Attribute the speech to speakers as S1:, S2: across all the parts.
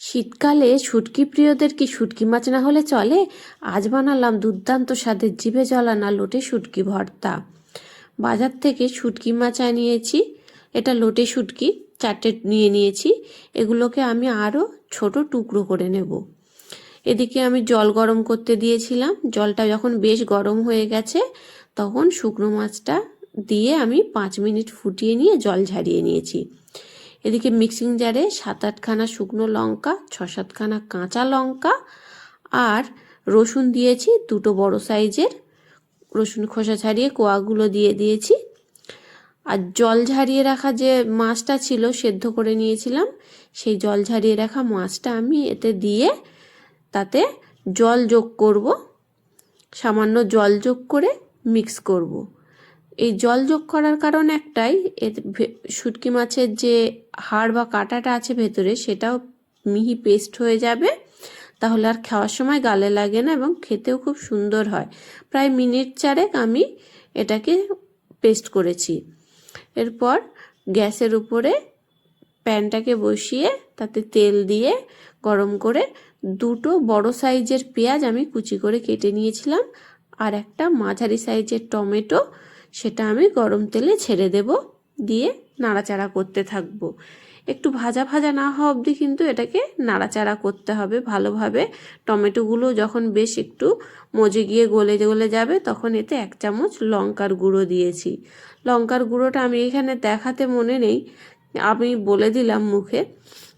S1: শীতকালে শুটকি প্রিয়দের কি শুটকি মাছ না হলে চলে? আজ বানালাম দুর্দান্ত স্বাদের জিভে জলানা লোটে শুটকি ভর্তা। বাজার থেকে শুটকি মাছ আনিয়েছি। এটা লোটে শুটকি, চারটে নিয়ে নিয়েছি। এগুলোকে আমি আরও ছোট টুকরো করে নেব। এদিকে আমি জল গরম করতে দিয়েছিলাম। জলটা যখন বেশ গরম হয়ে গেছে, তখন শুকনো মাছটা দিয়ে আমি পাঁচ মিনিট ফুটিয়ে নিয়ে জল ঝারিয়ে নিয়েছি। এদিকে মিক্সিং জারে সাত আটখানা শুকনো লঙ্কা ছ সাতখানা কাঁচা লঙ্কা আর রসুন দিয়েছি দুটো বড় সাইজের। রসুন খোসা ছাড়িয়ে কোয়াগুলো দিয়ে দিয়েছি। আর জল ঝারিয়ে রাখা যে মাছটা ছিল সেদ্ধ করে নিয়েছিলাম, সেই জল ঝারিয়ে রাখা মাছটা আমি এতে দিয়ে তাতে জল যোগ করব। সামান্য জল যোগ করে মিক্স করব। এই জল যোগ করার কারণ একটাই এতে শুটকি মাছের যে হাড় বা কাঁটাটা আছে ভেতরে সেটাও মিহি পেস্ট হয়ে যাবে। তাহলে আর খাওয়ার সময় গালে লাগে না এবং খেতেও খুব সুন্দর হয়। প্রায় মিনিট চারেক আমি এটাকে পেস্ট করেছি। এরপর গ্যাসের উপরে প্যানটাকে বসিয়ে তাতে তেল দিয়ে গরম করে দুটো বড় সাইজের পেঁয়াজ আমি কুচি করে কেটে নিয়েছিলাম। আর একটা মাঝারি সাইজের টমেটো সেটা আমি গরম তেলে ছেড়ে দেব, দিয়ে নাড়াচাড়া করতে থাকব। একটু ভাজা ভাজা না হওয়া অবধি কিন্তু এটাকে নাড়াচাড়া করতে হবে ভালোভাবে। টমেটোগুলো যখন বেশ একটু মজে গিয়ে গলে গলে যাবে, তখন এতে এক চামচ লঙ্কার গুঁড়ো দিয়েছি। লঙ্কার গুঁড়োটা আমি এখানে দেখাতে মনে নেই, আমি বলে দিলাম মুখে।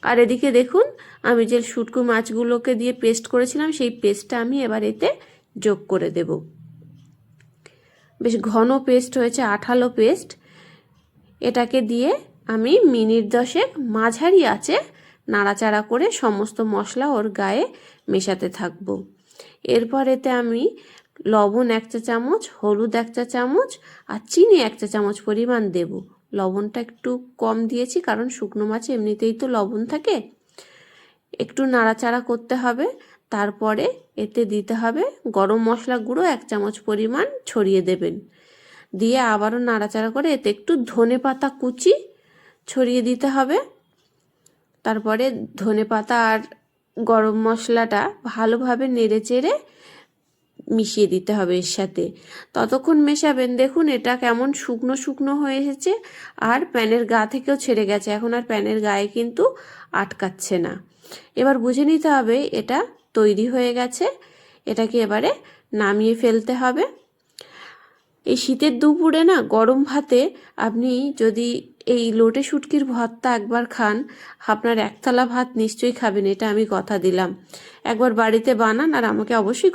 S1: আর এদিকে দেখুন, আমি যে শুটকু মাছগুলোকে দিয়ে পেস্ট করেছিলাম, সেই পেস্টটা আমি এবার এতে যোগ করে দেব। বেশ ঘন পেস্ট হয়েছে, আঠালো পেস্ট। এটাকে দিয়ে আমি মিনিট দশেক মাঝারি আছে নাড়াচাড়া করে সমস্ত মশলা ওর গায়ে মেশাতে থাকব। এরপর এতে আমি লবণ এক চা চামচ, হলুদ এক চা চামচ আর চিনি এক চা চামচ পরিমাণ দেব। লবণটা একটু কম দিয়েছি কারণ শুকনো মাছে এমনিতেই তো লবণ থাকে। একটু নাড়াচাড়া করতে হবে। তারপরে এতে দিতে হবে গরম মশলা গুঁড়ো এক চামচ পরিমাণ ছড়িয়ে দেবেন। দিয়ে আবারও নাড়াচাড়া করে এতে একটু ধনে পাতা কুচি ছড়িয়ে দিতে হবে। তারপরে ধনে পাতা আর গরম মশলাটা ভালোভাবে নেড়ে চেড়ে মিশিয়ে দিতে হবে এর সাথে। ততক্ষণ মেশাবেন। দেখুন এটা কেমন শুকনো শুকনো হয়ে এসেছে আর প্যানের গা থেকেও ছেড়ে গেছে। এখন আর প্যানের গায়ে কিন্তু আটকাচ্ছে না। এবার বুঝে নিতে হবে এটা তৈরি হয়ে গেছে। এটাকে এবারে নামিয়ে ফেলতে হবে। এই শীতের দুপুরে না গরম ভাতে আপনি যদি এই লোটে শুটকির ভাতটা একবার খান, আপনার একতলা ভাত নিশ্চয়ই খাবেন, এটা আমি কথা দিলাম। একবার বাড়িতে বানান আর আমাকে অবশ্যই